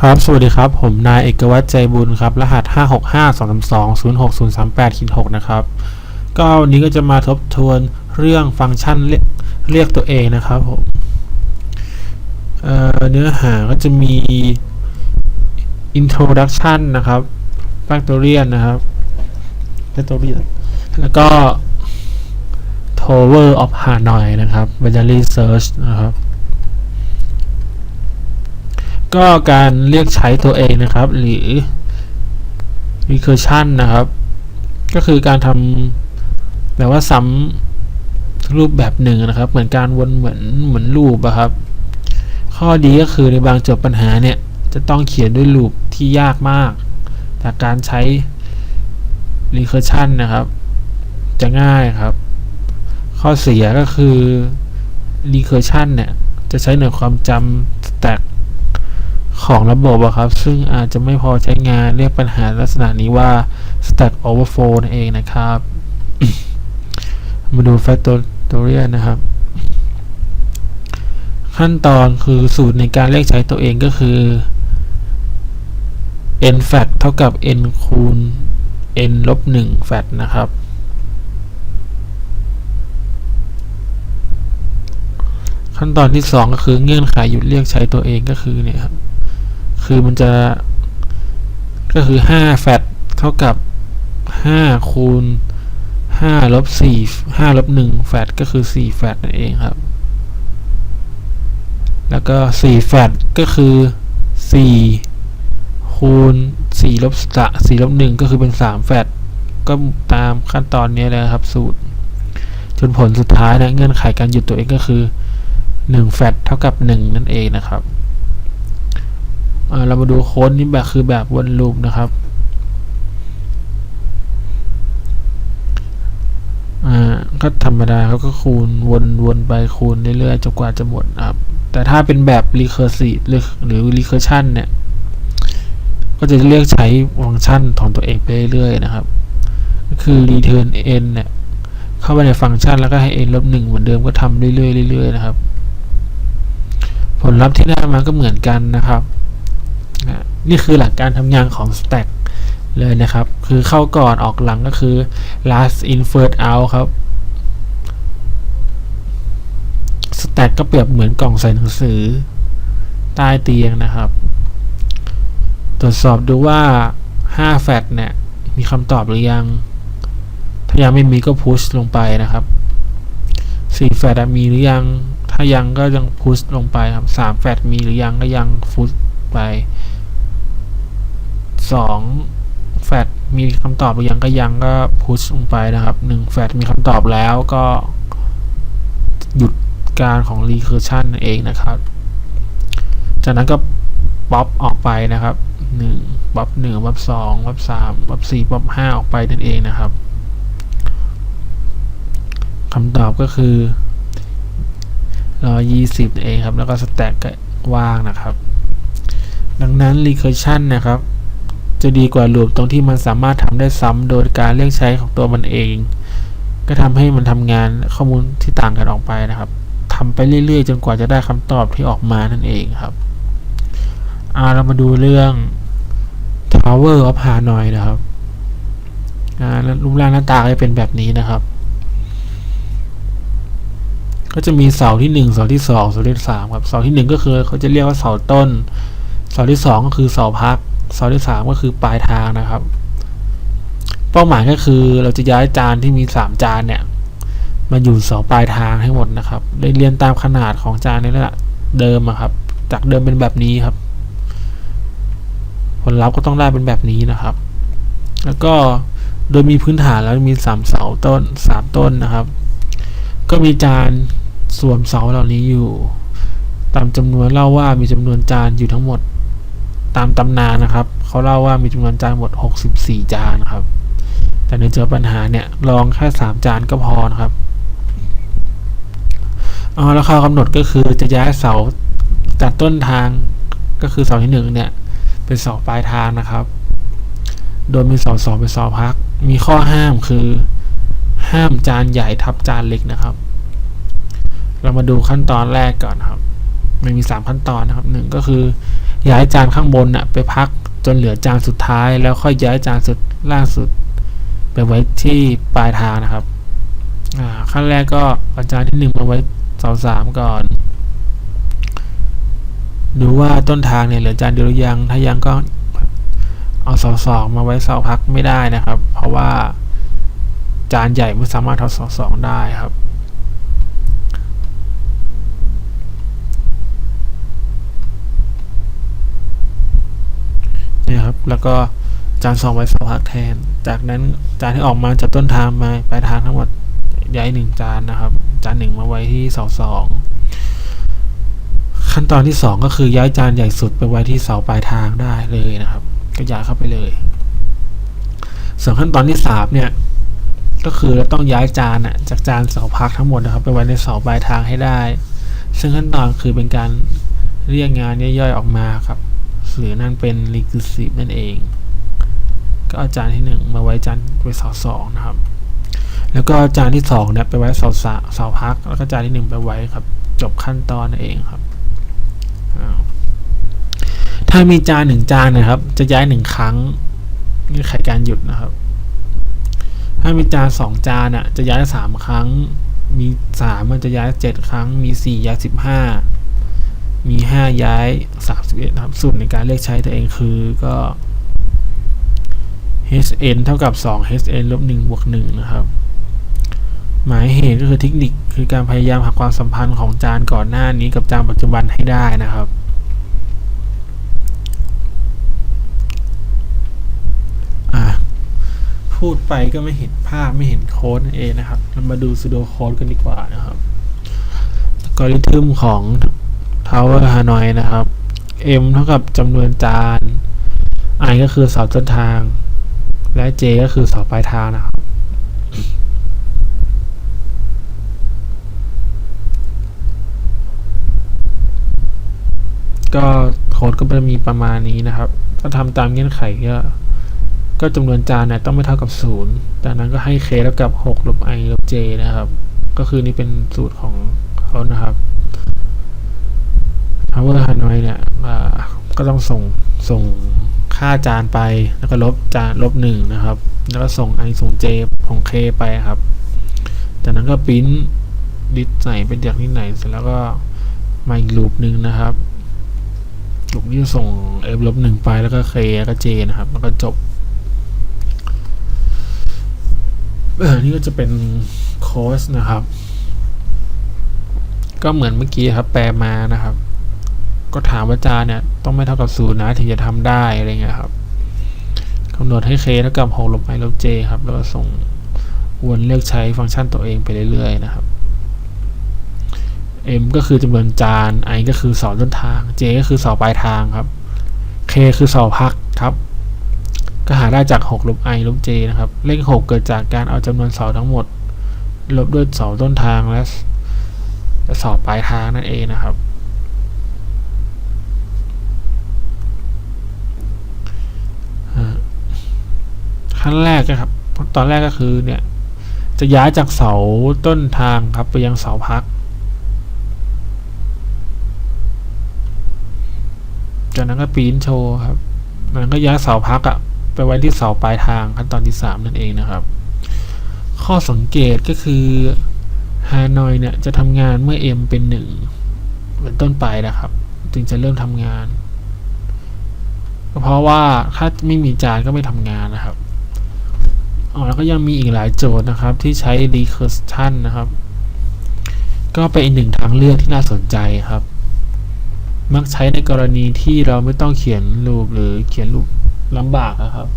ครับ สวัสดีครับ ผมนายเอกวัตรใจบุญครับ รหัส 565-232-06038-6 นะครับ ก็วันนี้ก็จะมาทบทวนเรื่องฟังก์ชันเรียกเรียกตัวเองนะครับผมเเนื้อหาก็จะมี introduction นะครับ factorial นะครับ factorial แล้วก็ tower of Hanoi นะครับ binary search นะครับ ก็การเรียกใช้ตัวเองนะครับ หรือ recursion นะครับ ก็คือการทำแบบว่าซ้ำรูปแบบหนึ่งนะครับ เหมือนการวนเหมือนเหมือนรูปอะครับ ข้อดีก็คือในบางโจทย์ปัญหาเนี่ย จะต้องเขียนด้วยรูปที่ยากมาก แต่การใช้ recursion นะครับ จะง่ายครับ ข้อเสียก็คือ recursion เนี่ย จะใช้หน่วยความจำ stack ของระบบอะครับ ซึ่งอาจจะไม่พอใช้งานเรียกปัญหาลักษณะนี้ว่า stack overflow นั่นเองนะครับ มาดู factorial นะครับ ขั้นตอนคือสูตรในการเรียกใช้ตัวเองก็คือ n fact เท่ากับ n คูณ n ลบ1 fact นะครับ ขั้นตอนที่ 2 ก็คือเงื่อนไขหยุดเรียกใช้ตัวเองก็คือเนี่ยครับ คือมันจะ ก็คือ5แฟตเท่ากับ5คูณ5ลบ4 5ลบ1แฟตก็คือ4แฟตนั่นเองครับ แล้วก็4แฟตก็คือ4คูณ4ลบ4ลบ1ก็คือเป็น3แฟตก็ตามขั้นตอนนี้เลยครับ สูตร จนผลสุดท้ายนะเงื่อนไขการหยุดตัวเองก็คือ1แฟตเท่ากับ 1 นั่นเองนะครับ เรามาดูโค้ดนี้แบบคือแบบวนลูปนะครับอ่าก็ธรรมดาเขาก็คูณวนวนไปคูณเรื่อยๆจนกว่าจะหมดนะครับ แต่ถ้าเป็นแบบ recursive หรือหรือ recursion เนี่ย ก็จะเรียกใช้ฟังก์ชันของตัวเองไปเรื่อยๆนะครับก็คือ return n เนี่ย เข้าไปในฟังก์ชันแล้วก็ให้ n ลบหนึ่งเหมือนเดิมก็ทำเรื่อยๆเรื่อยๆนะครับ ผลลัพธ์ที่ได้มาก็เหมือนกันนะครับ นี่คือหลักการทำงานของ stack เลยนะครับ คือเข้าก่อนออกหลังก็คือ last in first out ครับ stack ก็เปรียบเหมือนกล่องใส่หนังสือ ใต้เตียงนะครับ ตรวจสอบดูว่า 5 แฟตเนี่ย มีคำตอบหรือยัง ถ้ายังไม่มีก็พุชลงไปนะครับ4แฟตมีหรือยัง ถ้ายังก็ยังพุชลงไปครับ3แฟตมีหรือยังก็ยังพุชไป 2แฟตมีคำตอบหรือยังก็ยังก็พุชลงไปนะครับ1แฟตมีคำตอบแล้วก็หยุดการของ recursion นั่นเองนะครับ จากนั้นก็ป๊อปออกไปนะครับ1ป๊อป1ป๊อป2ป๊อป3ป๊อป4ป๊อป5ออกไปนั่นเองนะครับคำตอบก็คือ120นั่นเองครับ แล้วก็สแต็กก็ว่างนะครับ ดังนั้น recursion นะครับ จะดีกว่า loop ตรงที่มันสามารถทำได้ซ้ำโดยการเรียกใช้ของตัวมันเอง ก็ทำให้มันทำงานข้อมูลที่ต่างกันออกไปนะครับทำไปเรื่อยๆ จนกว่าจะได้คำตอบที่ออกมานั่นเองครับอ่าเรามาดูเรื่อง Tower of Hanoi นะครับอ่ารูปร่างหน้าตาจะเป็นแบบนี้นะครับ ก็จะมีเสาที่หนึ่งเสาที่สองเสาที่สามครับ เสาที่หนึ่งก็คือเขาจะเรียกว่าเสาต้น เสาที่สองก็คือเสาพัก เสาที่สามก็คือปลายทางนะครับ เป้าหมายก็คือเราจะย้ายจานที่มีสามจานเนี่ยมาอยู่เสาปลายทางให้หมดนะครับ ได้เรียนตามขนาดของจานนี่แหละเดิมอะครับ จากเดิมเป็นแบบนี้ครับ ผลลัพธ์ก็ต้องได้เป็นแบบนี้นะครับ แล้วก็โดยมีพื้นฐานแล้วมีสามเสาต้นสามต้นนะครับ ก็มีจานสวมเสาเหล่านี้อยู่ ตามจำนวนเล่าว่ามีจำนวนจานอยู่ทั้งหมด ตามตำนานนะครับเขาเล่าว่ามีจำนวนจานหมด 64 จานนะครับ แต่ในเจอปัญหาเนี่ยลองแค่ 3 จานก็พอนะครับอ๋อแล้วข้อกำหนดก็คือจะย้ายเสาจากต้นทางก็คือเสาที่หนึ่งเนี่ย เป็นเสาปลายทางนะครับ โดยมีเสาสองเป็นเสาพัก มีข้อห้ามคือห้ามจานใหญ่ทับจานเล็กนะครับ เรามาดูขั้นตอนแรกก่อนครับ มันมี3ขั้นตอนนะครับหนึ่งก็คือ ย้ายจานข้างบนน่ะไปพักจนเหลือจานสุดท้าย แล้วค่อยย้ายจานสุดล่างสุด ไปไว้ที่ปลายทางนะครับอ่าขั้นแรกก็เอาจานที่หนึ่งมาไว้เสาสามก่อนดูว่าต้นทางเนี่ยเหลือจานเดียวหรือยัง ถ้ายังก็เอาเสาสองมาไว้เสาพักไม่ได้นะครับ เพราะว่าจานใหญ่ไม่สามารถเอาเสาสองได้ครับ นี่ยครับ แล้วก็จานสองไว้เสาพักแทน จากนั้นจานที่ออกมาจากต้นทางมาปลายทางทั้งหมดย้ายหนึ่งจานนะครับ จานหนึ่งมาไว้ที่เสาสองขั้นตอนที่สองก็คือย้ายจานใหญ่สุดไปไว้ที่เสาปลายทางได้เลยนะครับ ก็ย้ายเข้าไปเลย ส่วนขั้นตอนที่สามเนี่ยก็คือเราต้องย้ายจานอะจากจานเสาพักทั้งหมดนะครับ ไปไว้ในเสาปลายทางให้ได้ ซึ่งขั้นตอนคือเป็นการเรียกงานย่อยๆออกมาครับ หรือนั่นเป็น recursive นั่นเอง ก็เอาจานที่หนึ่งมาไว้จานไว้เสาสองนะครับ แล้วก็จานที่สองเนี่ยไปไว้เสาสาเสาพัก แล้วก็จานที่หนึ่งไปไว้ครับ จบขั้นตอนนั่นเองครับ ถ้ามีจานหนึ่งจานนะครับ จะย้ายหนึ่งครั้งนี่ไขการหยุดนะครับ ถ้ามีจานสองจานอะ จะย้ายสามครั้ง มีสามมันจะย้ายเจ็ดครั้ง มีสี่ย้ายสิบห้า มีห้าย้ายสามสิบเอ็ดครับ สูตรในการเลือกใช้ตัวเองคือก็ hn เท่ากับ 2 hn ลบ1บวก1นะครับ หมายเหตุก็คือเทคนิคคือการพยายามหาความสัมพันธ์ของจานก่อนหน้านี้กับจานปัจจุบันให้ได้นะครับพูดไปก็ไม่เห็นภาพไม่เห็นโค้ดนะเองนะครับ เรามาดู pseudo code กันดีกว่านะครับกริทึมของ Tower Hanoi นอยนะครับ m เท่ากับจำนวนจาน i ก็คือเสาต้นทาง และ j ก็คือเสาปลายทางนะครับ ก็โค้ดก็จะมีประมาณนี้นะครับ ถ้าทำตามเงื่อนไขก็ก็จำนวนจานเนี่ยต้องไม่เท่ากับศูนย์จากนั้นก็ให้ k เท่ากับ 6 ลบ i ลบ j นะครับ ก็คือนี่เป็นสูตรของเขานะครับ power hanoi เนี่ยก็ต้องส่งส่งค่าจานไปแล้วก็ลบจานลบหนึ่งนะครับ แล้วก็ส่ง i ส่ง j ของ k ไปครับ จากนั้นก็ปริ้นดิสใส่เป็นจากที่ไหนเสร็จแล้วก็มาอีกลูปหนึ่งนะครับลูปนี้จะส่ง f ลบหนึ่งไปแล้วก็ k แล้วก็ j นะครับ แล้วก็จบนี่ก็จะเป็นโค้ดนะครับ ก็เหมือนเมื่อกี้ครับ แปลมานะครับ ก็ถามว่าจานเนี่ยต้องไม่เท่ากับศูนย์นะถึงจะทำได้อะไรเงี้ยครับกำหนดให้ k เท่ากับ6ลบ i ลบ j ครับ แล้วก็ส่งวนเลือกใช้ฟังก์ชันตัวเองไปเรื่อยๆนะครับ m ก็คือจำนวนจาน i ก็คือเสาต้นทาง j ก็คือเสาปลายทางครับ k คือเสาพักครับ ก็หาได้จาก 6 ลบ i ลบ j นะครับ เลข 6 เกิดจากการเอาจำนวนเสาทั้งหมด ลบด้วยเสาต้นทางและเสาปลายทางนั่นเองนะครับ ขั้นแรกนะครับตอนแรกก็คือเนี่ยจะย้ายจากเสาต้นทางครับไปยังเสาพัก จากนั้นก็ปีนโชว์ครับมันก็ย้ายเสาพักอะไปไว้ที่เสาปลายทางขั้นตอนที่สามนั่นเองนะครับ ข้อสังเกตก็คือฮานอยเนี่ยจะทำงานเมื่อ m เป็นหนึ่งเป็นต้นไปนะครับ จึงจะเริ่มทำงาน เพราะว่าถ้าไม่มีจานก็ไม่ทำงานนะครับ อ๋อแล้วก็ยังมีอีกหลายโจทย์นะครับที่ใช้ recursion นะครับ ก็เป็นอีกหนึ่งทางเลือกที่น่าสนใจครับ มักใช้ในกรณีที่เราไม่ต้องเขียนรูปหรือเขียนรูปลำบากนะครับ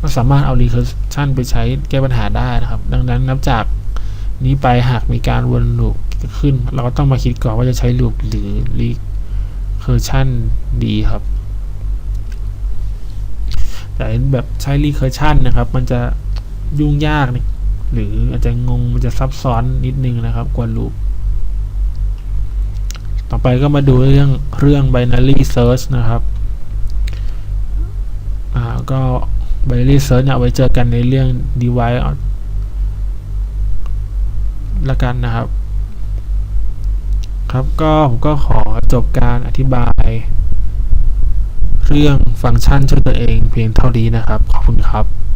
ก็สามารถเอา recursion ไปใช้แก้ปัญหาได้นะครับ ดังนั้นนับจากนี้ไปหากมีการวนลูปขึ้น เราก็ต้องมาคิดก่อนว่าจะใช้ลูปหรือ recursion ดีครับแต่แบบใช้ recursion นะครับ มันจะ ยุ่งยากนะหรืออาจจะงงมันจะซับซ้อนนิดนึงนะครับกว่าลูป ต่อไปก็มาดูเรื่องเรื่อง binary search นะครับอ่าก็ binary search เนี่ยไว้เจอกันในเรื่อง device ละกันนะครับ ครับก็ผมก็ขอจบการอธิบาย เรื่องฟังก์ชันช่วยตัวเองเพียงเท่านี้นะครับ ขอบคุณครับ